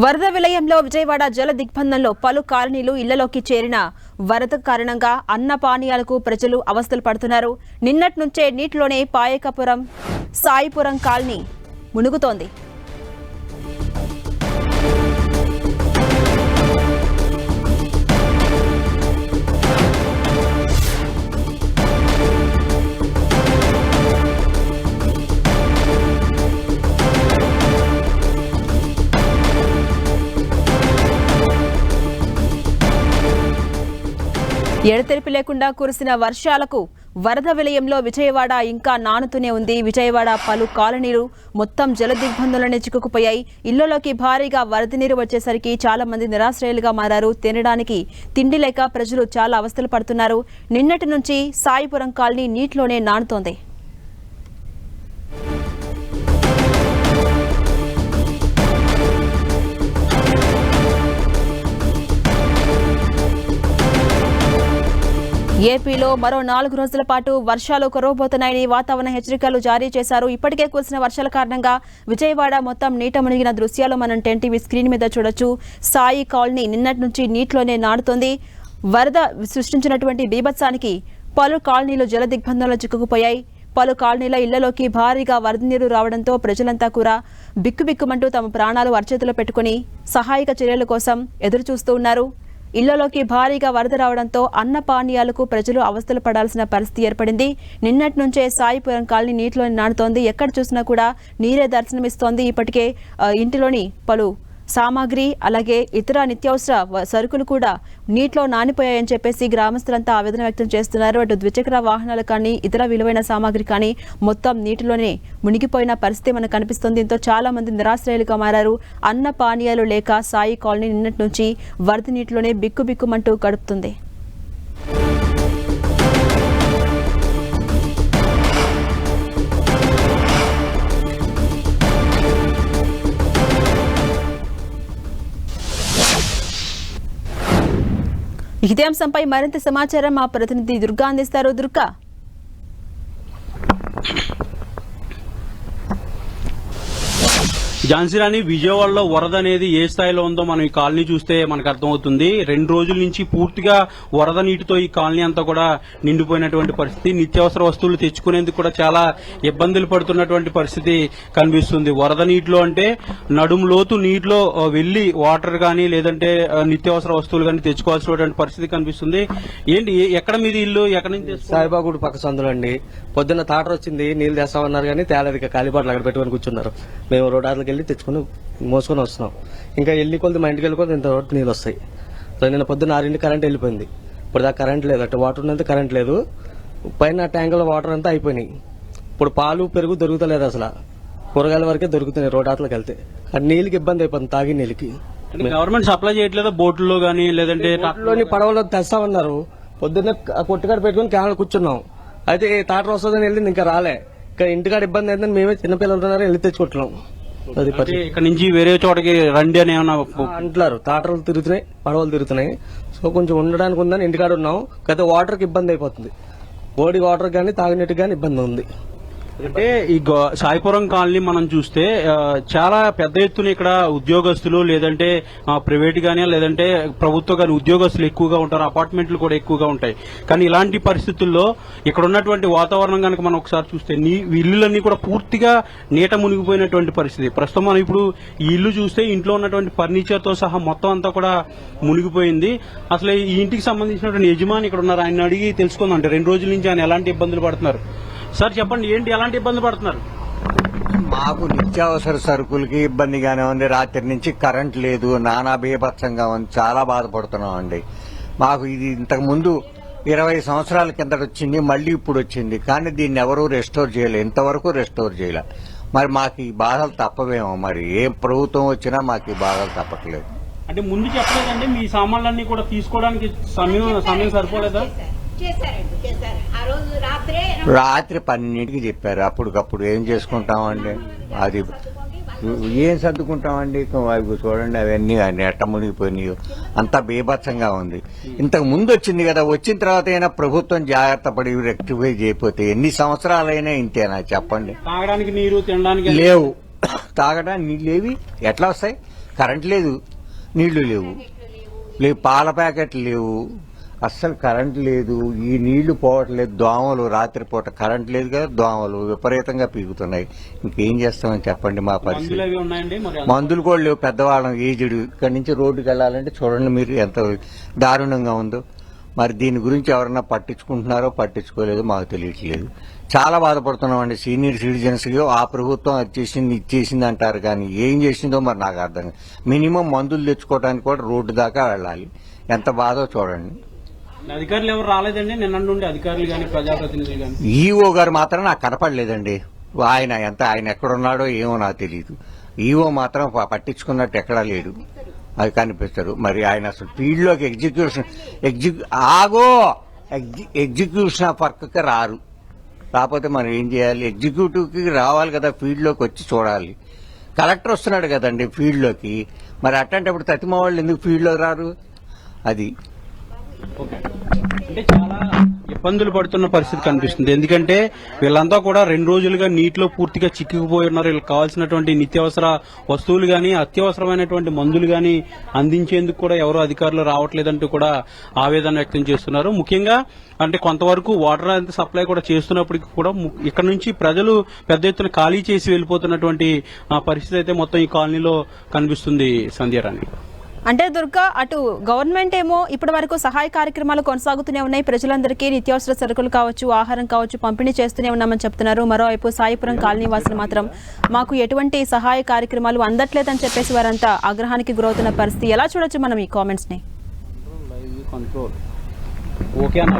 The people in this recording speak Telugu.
వరద విలయంలో విజయవాడ జల దిగ్బంధంలో పలు కాలనీలు ఇళ్ళలోకి చేరిన వరద కారణంగా అన్న పానీయాలకు ప్రజలు అవస్థలు పడుతున్నారు. నిన్నటి నుంచే నీటిలోనే పాయకపురం సాయిపురం కాలనీ మునుగుతోంది. ఎడతెరిపి లేకుండా కురిసిన వర్షాలకు వరద విలయంలో విజయవాడ ఇంకా నానుతూనే ఉంది. విజయవాడ పలు కాలనీలు మొత్తం జలదిగ్బంధంలోనే చిక్కుకుపోయాయి. ఇళ్ళలోకి భారీగా వరద నీరు వచ్చేసరికి చాలా మంది నిరాశ్రయులుగా మారారు. తినడానికి తిండి లేక ప్రజలు చాలా అవస్థలు పడుతున్నారు. నిన్నటి నుంచి సాయిపురం కాలనీ నీటిలోనే నానుతోంది. ఏపీలో మరో నాలుగు రోజుల పాటు వర్షాలు కురవబోతున్నాయని వాతావరణ హెచ్చరికలు జారీ చేశారు. ఇప్పటికే కురిసిన వర్షాల కారణంగా విజయవాడ మొత్తం నీట మునిగిన దృశ్యాలు మనం టెన్ టీవీ స్క్రీన్ మీద చూడొచ్చు. సాయి కాలనీ నిన్నటి నుంచి నీటిలోనే నాడుతోంది వరద సృష్టించినటువంటి బీభత్సానికి పలు కాలనీలు జల దిగ్బంధంలో చిక్కుకుపోయాయి. పలు కాలనీల ఇళ్ళలోకి భారీగా వరద నీరు రావడంతో ప్రజలంతా కూడా బిక్కుబిక్కుమంటూ తమ ప్రాణాలు అరచేతిలో పెట్టుకుని సహాయక చర్యల కోసం ఎదురుచూస్తూ ఉన్నారు. ఇళ్ళలోకి భారీగా వరద రావడంతో అన్న పానీయాలకు ప్రజలు అవస్థలు పడాల్సిన పరిస్థితి ఏర్పడింది. నిన్నటి నుంచే సాయిపురం కాలనీ నీటిలోని నాడుతోంది ఎక్కడ చూసినా కూడా నీరే దర్శనమిస్తోంది. ఇప్పటికే ఇంటిలోని పలు సామాగ్రి అలాగే ఇతర నిత్యావసర సరుకులు కూడా నీటిలో నానిపోయాయని చెప్పేసి గ్రామస్తులంతా ఆవేదన వ్యక్తం చేస్తున్నారు. అటు ద్విచక్ర వాహనాలు కానీ ఇతర విలువైన సామాగ్రి కానీ మొత్తం నీటిలోనే మునిగిపోయిన పరిస్థితి మనకు కనిపిస్తుంది. దీంతో చాలా మంది నిరాశ్రయులుగా మారారు. అన్న పానీయాలు లేక సాయి కాలనీ నిన్నటి నుంచి వరద నీటిలోనే బిక్కుబిక్కుమంటూ గడుపుతుంది. ఇదే అంశంపై మరింత సమాచారం మా ప్రతినిధి దుర్గా అందిస్తారు దుర్గా? ఝాన్సీరాణి విజయవాడలో వరద అనేది ఏ స్థాయిలో ఉందో మనం ఈ కాలనీ చూస్తే మనకు అర్థమవుతుంది. రెండు రోజుల నుంచి పూర్తిగా వరద నీటితో ఈ కాలనీ అంతా కూడా నిండిపోయినటువంటి పరిస్థితి. నిత్యావసర వస్తువులు తెచ్చుకునేందుకు కూడా చాలా ఇబ్బందులు పడుతున్నటువంటి పరిస్థితి కనిపిస్తుంది. వరద నీటిలో అంటే నడుము లోతు నీటిలో వెళ్ళి వాటర్ కానీ లేదంటే నిత్యావసర వస్తువులు కానీ తెచ్చుకోవాల్సినటువంటి పరిస్థితి కనిపిస్తుంది. ఏంటి ఎక్కడ మీది ఇల్లు? ఎక్కడి నుంచి సాయిబాబు పక్క సందులో అండి. పొద్దున్న తాటర్ వచ్చింది నీళ్ళు తెస్తామన్నారు కానీ తేలేదు. ఇక కాలిబాట్లు అక్కడ పెట్టుకొని కూర్చున్నారు. మేము రోడ్డు వెళ్ళి తెచ్చుకొని మోసుకొని వస్తున్నాం. ఇంకా వెళ్ళి కొద్ది మా ఇంటికి వెళ్ళి కొద్ది ఇంత రోడ్డు నీళ్ళు వస్తాయి. సో నిన్న పొద్దున్న ఆరింటి కరెంట్ వెళ్ళిపోయింది. ఇప్పుడు దాకా కరెంట్ లేదు. అటు వాటర్ ఉన్నంత కరెంట్ లేదు. పైన ట్యాంకుల వాటర్ అంతా అయిపోయినాయి. ఇప్పుడు పాలు పెరుగు దొరుకుతలేదు అసలు. కూరగాయల వరకే దొరుకుతున్నాయి రోడ్డుకి వెళ్తే. ఆ నీళ్ళకి ఇబ్బంది అయిపోతుంది తాగి నీళ్ళకి. గవర్నమెంట్ సప్లై చేయట్లేదా బోట్లలో కానీ లేదంటే లోని పడవలో తెస్తామన్నారు. పొద్దున్న కొట్టుకాడ పెట్టుకుని క్యాన్లు కూర్చున్నాం. అయితే ఈ తాటర్ వస్తుందని వెళ్ళింది ఇంకా రాలే. ఇంకా ఇంటికాడ ఇబ్బంది అయిందని మేమే చిన్నపిల్లలు ఉన్నారు వెళ్ళి తెచ్చుకుంటున్నాం. అది అంటే పరిస్థితి. ఇక్కడ నుంచి వేరే చోటకి రండి అని ఏమన్నా అంటున్నారు. తాటర్లు తిరుగుతున్నాయి పడవలు తిరుగుతున్నాయి. సో కొంచెం ఉండడానికి ఉందని ఇంటికాడ ఉన్నాం. గత వాటర్కి ఇబ్బంది అయిపోతుంది. బోడి వాటర్ కానీ తాగినట్టు కానీ ఇబ్బంది ఉంది. అంటే ఈ గో- సాయిపురం కాలనీ మనం చూస్తే చాలా పెద్ద ఎత్తున ఇక్కడ ఉద్యోగస్తులు లేదంటే ప్రైవేట్ గానీ లేదంటే ప్రభుత్వ గానీ ఉద్యోగస్తులు ఎక్కువగా ఉంటారు అపార్ట్మెంట్లు కూడా ఎక్కువగా ఉంటాయి. కానీ ఇలాంటి పరిస్థితుల్లో ఇక్కడ ఉన్నటువంటి వాతావరణం కనుక మనం ఒకసారి చూస్తే నీ ఇల్లులన్నీ కూడా పూర్తిగా నీట మునిగిపోయినటువంటి పరిస్థితి. ప్రస్తుతం మనం ఇప్పుడు ఈ ఇల్లు చూస్తే ఇంట్లో ఉన్నటువంటి ఫర్నిచర్తో సహా మొత్తం అంతా కూడా మునిగిపోయింది. అసలు ఈ ఇంటికి సంబంధించినటువంటి యజమాని ఇక్కడ ఉన్నారు. ఆయన అడిగి తెలుసుకుందాం అంటే రెండు రోజుల నుంచి ఆయన ఎలాంటి ఇబ్బందులు పడుతున్నారు? సార్ చెప్పండి ఏంటి ఎలాంటి ఇబ్బంది పడుతున్నారు? మాకు నిత్యావసర సరుకులకి ఇబ్బందిగానే ఉంది. రాత్రి నుంచి కరెంట్ లేదు నానా బీభత్సంగా ఉంది. చాలా బాధపడుతున్నాం అండి మాకు ఇది ఇంతకు ముందు ఇరవై సంవత్సరాల కిందట వచ్చింది మళ్ళీ ఇప్పుడు వచ్చింది. కానీ దీన్ని ఎవరూ రెస్టోర్ చేయలేదు ఇంతవరకు రెస్టోర్ చేయలే. మరి మాకు ఈ బాధలు తప్పవేమో మరి. ఏ ప్రభుత్వం వచ్చినా మాకు ఈ బాధలు తప్పట్లేదు. అంటే ముందు చెప్పలేదండి మీ సామాన్లన్నీ కూడా తీసుకోవడానికి సమయం సమయం సరిపోలేదా? రాత్రే రాత్రి పన్నెండింటికి చెప్పారు. అప్పటికప్పుడు ఏం చేసుకుంటామండి? అది ఏం సర్దుకుంటామండి? అవి చూడండి అవన్నీ అన్ని ఎట్ట మునిగిపోయినాయి. అంతా బీభత్సంగా ఉంది. ఇంతకు ముందు వచ్చింది కదా వచ్చిన తర్వాత అయినా ప్రభుత్వం జాగ్రత్త పడి రెక్టిఫై చేయకపోతే ఎన్ని సంవత్సరాలైనా ఇంతేనా చెప్పండి? తాగడానికి నీరు తినడానికి లేవు. తాగడానికి నీళ్ళు లేవి. ఎట్లా వస్తాయి? కరెంట్ లేదు. నీళ్ళు లేవు. లేవు. పాల ప్యాకెట్లు లేవు. అస్సలు కరెంట్ లేదు ఈ నీళ్ళు పోవట్లేదు దోమలు రాత్రిపూట కరెంట్ లేదు కదా దోమలు విపరీతంగా పీకుతున్నాయి. ఇంకేం చేస్తామని చెప్పండి మా పరిస్థితి. మందులు కూడా లేవు పెద్దవాళ్ళం ఏజ్డ్. ఇక్కడి నుంచి రోడ్డుకి వెళ్ళాలంటే చూడండి మీరు ఎంత దారుణంగా ఉందో. మరి దీని గురించి ఎవరన్నా పట్టించుకుంటున్నారో పట్టించుకోలేదో మాకు తెలియట్లేదు. చాలా బాధపడుతున్నామండి సీనియర్ సిటిజన్స్కి ఆ ప్రభుత్వం అది చేసింది ఇది చేసింది అంటారు కానీ ఏం చేసిందో మరి నాకు అర్థం. మినిమం మందులు తెచ్చుకోవడానికి కూడా రోడ్డు దాకా వెళ్ళాలి. ఎంత బాధో చూడండి. అధికారులు ఎవరు రాలేదండి? నిన్న నుండి అధికారులు కానీ ప్రజాప్రతినిధులు కానీ ఈఓ గారు మాత్రం నాకు కనపడలేదండి. ఆయన ఎంత ఆయన ఎక్కడున్నాడో ఏమో నాకు తెలియదు ఈఓ మాత్రం పట్టించుకున్నట్టు ఎక్కడా లేడు. అది కనిపిస్తారు మరి ఆయన అసలు ఫీల్డ్లోకి ఎగ్జిక్యూషన్ ఎగ్జిక్యూ ఆగో! ఎగ్జి- ఎగ్జిక్యూషన్ ఆఫ్ వర్క్కి రారు. కాకపోతే మనం ఏం చేయాలి? ఎగ్జిక్యూటివ్కి రావాలి కదా ఫీల్డ్లోకి వచ్చి చూడాలి. కలెక్టర్ వస్తున్నాడు కదండి ఫీల్డ్లోకి. మరి అట్లాంటప్పుడు తతిమ వాళ్ళు ఎందుకు ఫీల్డ్లో రారు? అది. అంటే చాలా ఇబ్బందులు పడుతున్న పరిస్థితి కనిపిస్తుంది. ఎందుకంటే వీళ్ళంతా కూడా రెండు రోజులుగా నీటిలో పూర్తిగా చిక్కుకుపోయి ఉన్నారు. వీళ్ళకి కావాల్సినటువంటి నిత్యావసర వస్తువులు కానీ అత్యవసరమైనటువంటి మందులు కానీ అందించేందుకు కూడా ఎవరు అధికారులు రావట్లేదంటూ కూడా ఆవేదన వ్యక్తం చేస్తున్నారు. ముఖ్యంగా అంటే కొంతవరకు వాటర్ సప్లై కూడా చేస్తున్నప్పటికీ కూడా ఇక్కడ నుంచి ప్రజలు పెద్ద ఎత్తున ఖాళీ చేసి వెళ్ళిపోతున్నటువంటి ఆ, పరిస్థితి అయితే మొత్తం ఈ కాలనీలో కనిపిస్తుంది సంధ్యారాణి. అంటే దుర్గా అటు గవర్నమెంట్ ఏమో ఇప్పటి వరకు సహాయ కార్యక్రమాలు కొనసాగుతూనే ఉన్నాయి. ప్రజలందరికీ నిత్యావసర సరుకులు కావచ్చు ఆహారం కావచ్చు పంపిణీ చేస్తూనే ఉన్నామని చెప్తున్నారు. మరోవైపు సాయిపురం కాలనీ వాసులు మాత్రం మాకు ఎటువంటి సహాయ కార్యక్రమాలు అందట్లేదని చెప్పేసి వారంతా ఆగ్రహానికి గురవుతున్న పరిస్థితి. ఎలా చూడొచ్చు మనం ఈ కామెంట్స్ని? కంట్రోల్ ఓకే అన్న